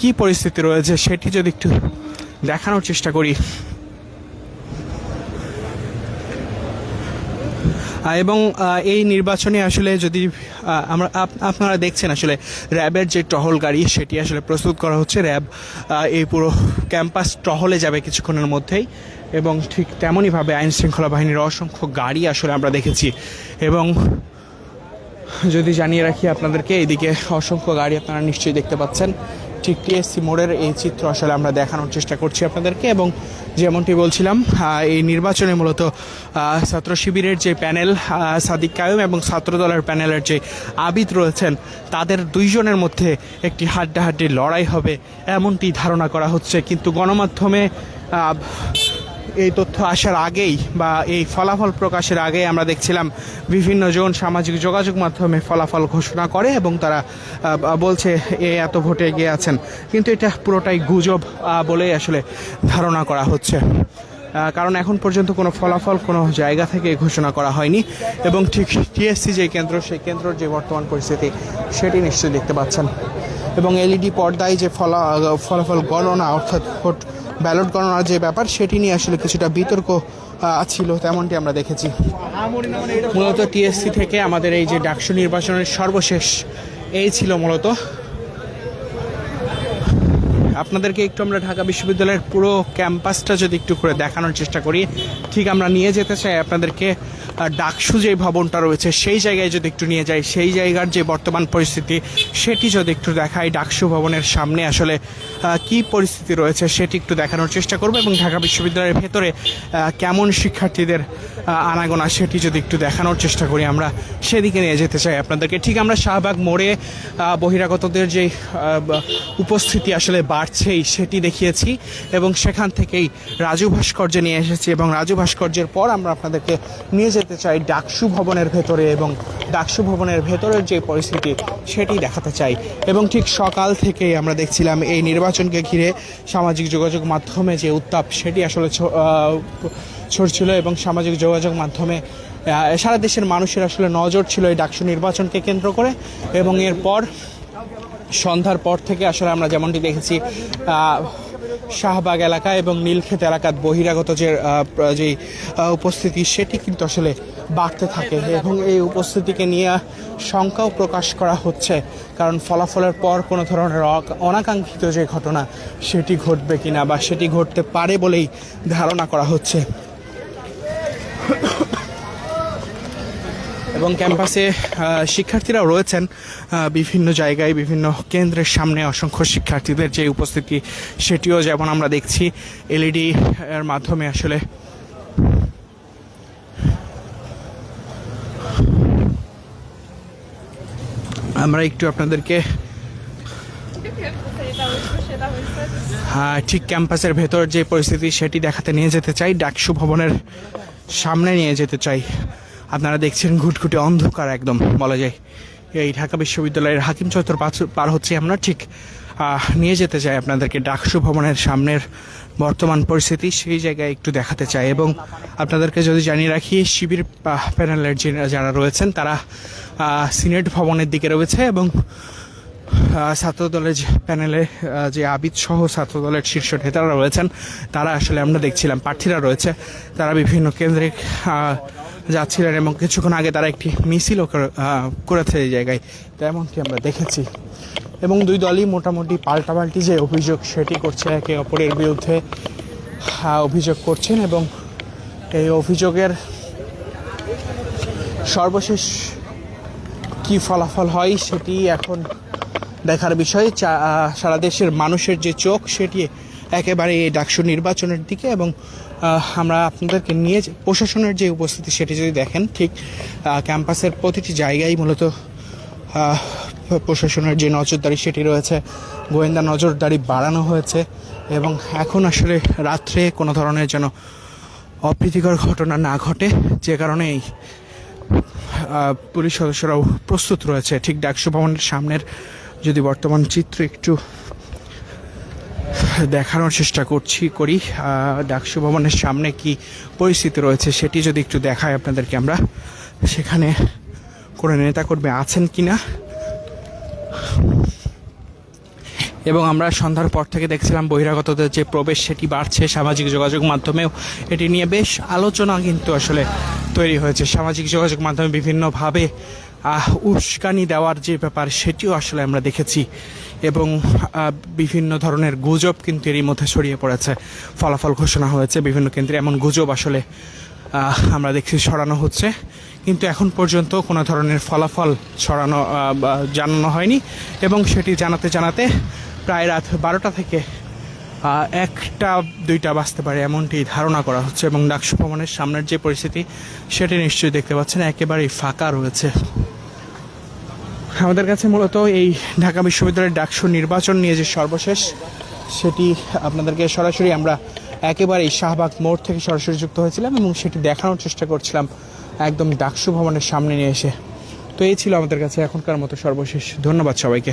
কি পরিস্থিতি রয়েছে সেটি যদি একটু দেখানোর চেষ্টা করি। এবং এই নির্বাচনে আসলে যদি আমরা আপনারা দেখছেন আসলে র্যাবের যে টহল গাড়ি, সেটি আসলে প্রস্তুত করা হচ্ছে। র্যাব এই পুরো ক্যাম্পাস টহলে যাবে কিছুক্ষণের মধ্যেই এবং ঠিক তেমনইভাবে আইন শৃঙ্খলা বাহিনীর অসংখ্য গাড়ি আসলে আমরা দেখেছি। এবং যদি জানিয়ে রাখি আপনাদেরকে এইদিকে অসংখ্য গাড়ি আপনারা নিশ্চয়ই দেখতে পাচ্ছেন। ঠিক টিএসসি মোড়ের এই চিত্র আসলে আমরা দেখানোর চেষ্টা করছি আপনাদেরকে এবং যেমনটি বলছিলাম এই নির্বাচনে মূলত ছাত্র শিবিরের যে প্যানেল সাদিক কায়ুম এবং ছাত্রদলের প্যানেলের যে আবিদ রয়েছেন, তাদের দুইজনের মধ্যে একটি হাড্ডাহাড্ডি লড়াই হবে এমনটি ধারণা করা হচ্ছে। কিন্তু গণমাধ্যমে এই তথ্য আসার আগেই বা এই ফলাফল প্রকাশের আগেই আমরা দেখছিলাম বিভিন্ন জন সামাজিক যোগাযোগ মাধ্যমে ফলাফল ঘোষণা করে এবং তারা বলছে এ এত ভোটে এগিয়ে আছেন। কিন্তু এটা পুরোটাই গুজব বলেই আসলে ধারণা করা হচ্ছে। কারণ এখন পর্যন্ত কোনো ফলাফল কোনো জায়গা থেকে ঘোষণা করা হয়নি এবং ঠিক টিএসসি যে কেন্দ্র, সেই কেন্দ্রের যে বর্তমান পরিস্থিতি, সেটি নিশ্চয়ই দেখতে পাচ্ছেন। এবং এলইডি পর্দায় যে ফলা, ফলাফল গণনা, অর্থাৎ ভোট ব্যালট গণনার যে ব্যাপার, সেটি নিয়ে আসলে কিছুটা বিতর্ক ছিল, তেমনটি আমরা দেখেছি। মূলত টিএসসি থেকে আমাদের এই যে ডাকসু নির্বাচনের সর্বশেষ, এই ছিল মূলত। আপনাদেরকে একটু আমরা ঢাকা বিশ্ববিদ্যালয়ের পুরো ক্যাম্পাসটা যদি একটু করে দেখানোর চেষ্টা করি, ঠিক আমরা নিয়ে যেতে চাই আপনাদেরকে ডাকসু যে ভবনটা রয়েছে, সেই জায়গায় যদি একটু নিয়ে যাই, সেই জায়গার যে বর্তমান পরিস্থিতি, সেটি যদি একটু দেখাই ডাকসু ভবনের সামনে আসলে কি পরিস্থিতি রয়েছে সেটি একটু দেখানোর চেষ্টা করব এবং ঢাকা বিশ্ববিদ্যালয়ের ভেতরে কেমন শিক্ষার্থীদের আনাগোনা সেটি যদি একটু দেখানোর চেষ্টা করি আমরা, সেদিকে নিয়ে যেতে চাই আপনাদেরকে। ঠিক আমরা শাহবাগ মোড়ে বহিরাগতদের যে উপস্থিতি আসলে বাড়ছেই সেটি দেখিয়েছি এবং সেখান থেকেই রাজু ভাস্কর্য নিয়ে এসেছি এবং রাজু ভাস্কর্যের পর আমরা আপনাদেরকে নিয়ে যেতে চাই ডাকসু ভবনের ভেতরে এবং ডাকসু ভবনের ভেতরের যে পরিস্থিতি সেটি দেখাতে চাই। এবং ঠিক সকাল থেকেই আমরা দেখছিলাম এই নির্বাচনকে ঘিরে সামাজিক যোগাযোগ মাধ্যমে যে উত্তাপ সেটি আসলে ছড়ছিল এবং সামাজিক যোগাযোগ মাধ্যমে সারা দেশের মানুষের আসলে নজর ছিল এই ডাকসু নির্বাচনকে কেন্দ্র করে এবং এরপর সন্ধ্যার পর থেকে আসলে আমরা যেমনটি দেখেছি শাহবাগ এলাকা এবং নীলক্ষেত এলাকার বহিরাগত যে যে উপস্থিতি, সেটি কিন্তু আসলে বাড়তে থাকে এবং এই উপস্থিতিকে নিয়ে শঙ্কাও প্রকাশ করা হচ্ছে। কারণ ফলাফলের পর কোনো ধরনের অনাকাঙ্ক্ষিত যে ঘটনা, সেটি ঘটবে কিনা বা সেটি ঘটতে পারে বলেই ধারণা করা হচ্ছে। এবং ক্যাম্পাসে শিক্ষার্থীরাও রয়েছেন বিভিন্ন জায়গায়, বিভিন্ন কেন্দ্রের সামনে অসংখ্য শিক্ষার্থীদের যে উপস্থিতি সেটিও যেমন আমরা দেখছি, এলইডি এর মাধ্যমে আসলে আমরা একটু আপনাদেরকে হ্যাঁ ঠিক ক্যাম্পাসের ভেতর যে পরিস্থিতি সেটি দেখাতে নিয়ে যেতে চাই, ডাকসু ভবনের সামনে নিয়ে যেতে চাই। আপনারা দেখছেন ঘুটঘুটে অন্ধকার একদম বলা যায়। এই ঢাকা বিশ্ববিদ্যালয়ের হাকিম চত্বর পার হচ্ছে আমরা। ঠিক নিয়ে যেতে চাই আপনাদেরকে ডাকসু ভবনের সামনের বর্তমান পরিস্থিতি সেই জায়গায় একটু দেখাতে চাই এবং আপনাদেরকে যদি জানিয়ে রাখি শিবির প্যানেলের যারা রয়েছেন তারা সিনেট ভবনের দিকে রয়েছে এবং ছাত্রদলের যে প্যানেলে যে আবিদ সহ ছাত্রদলের শীর্ষ নেতারা রয়েছেন তারা আসলে আমরা দেখছিলাম প্রার্থীরা রয়েছে। তারা বিভিন্ন কেন্দ্রে আহ, যাচ্ছিলেন এবং কিছুক্ষণ আগে তারা একটি মিছিলও করেছে এই জায়গায়। তেমনটি আমরা দেখেছি। এবং দুই দলই মোটামুটি পাল্টাপাল্টি যে অভিযোগ সেটি করছে, একে অপরের বিরুদ্ধে অভিযোগ করছেন এবং এই অভিযোগের সর্বশেষ কি ফলাফল হয় সেটি এখন দেখার বিষয়। সারা দেশের মানুষের যে চোখ সেটি একেবারে এই ডাকসু নির্বাচনের দিকে এবং আমরা আপনাদেরকে নিয়ে প্রশাসনের যে উপস্থিতি সেটি যদি দেখেন, ঠিক ক্যাম্পাসের প্রতিটি জায়গায় মূলত প্রশাসনের যে নজরদারি সেটি রয়েছে, গোয়েন্দা নজরদারি বাড়ানো হয়েছে এবং এখন আসলে রাত্রে কোনো ধরনের যেন অপ্রীতিকর ঘটনা না ঘটে, যে কারণে এই পুলিশ সদস্যরাও প্রস্তুত রয়েছে। ঠিক, ডাকসু ভবনের সামনের যদি বর্তমান চিত্র একটু দেখানোর চেষ্টা করছি, করি। ডাকসু ভবনের সামনে কি পরিস্থিতি রয়েছে সেটি যদি একটু দেখায় আপনাদেরকে আমরা। সেখানে কোনো নেতাকর্মী আছেন কি না এবং আমরা সন্ধ্যার পর থেকে দেখছিলাম বহিরাগতদের যে প্রবেশ, সেটি বাড়ছে। সামাজিক যোগাযোগ মাধ্যমেও এটি নিয়ে বেশ আলোচনা কিন্তু আসলে তৈরি হয়েছে। সামাজিক যোগাযোগ মাধ্যমে বিভিন্নভাবে উস্কানি দেওয়ার যে ব্যাপার, সেটিও আসলে আমরা দেখেছি। এবং বিভিন্ন ধরনের গুজব কিন্তু এরই মধ্যে ছড়িয়ে পড়েছে। ফলাফল ঘোষণা হয়েছে বিভিন্ন কেন্দ্রে। এমন গুজব আসলে আমরা দেখছি ছড়ানো হচ্ছে। কিন্তু এখন পর্যন্ত কোনো ধরনের ফলাফল ছড়ানো জানানো হয়নি এবং সেটি জানাতে জানাতে প্রায় রাত বারোটা থেকে একটা, দুইটা বাজতে পারে এমনটি ধারণা করা হচ্ছে এবং ডাকসু ভবনের সামনের যে পরিস্থিতি, সেটি নিশ্চয়ই দেখতে পাচ্ছেন। একেবারেই ফাঁকা রয়েছে। আমাদের কাছে মূলত এই ঢাকা বিশ্ববিদ্যালয়ের ডাকসু নির্বাচন নিয়ে যে সর্বশেষ, সেটি আপনাদেরকে সরাসরি আমরা একেবারেই শাহবাগ মোড় থেকে সরাসরি যুক্ত হয়েছিলাম এবং সেটি দেখানোর চেষ্টা করছিলাম একদম ডাকসু ভবনের সামনে নিয়ে এসে। তো এই ছিল আমাদের কাছে এখনকার মতো সর্বশেষ। ধন্যবাদ সবাইকে।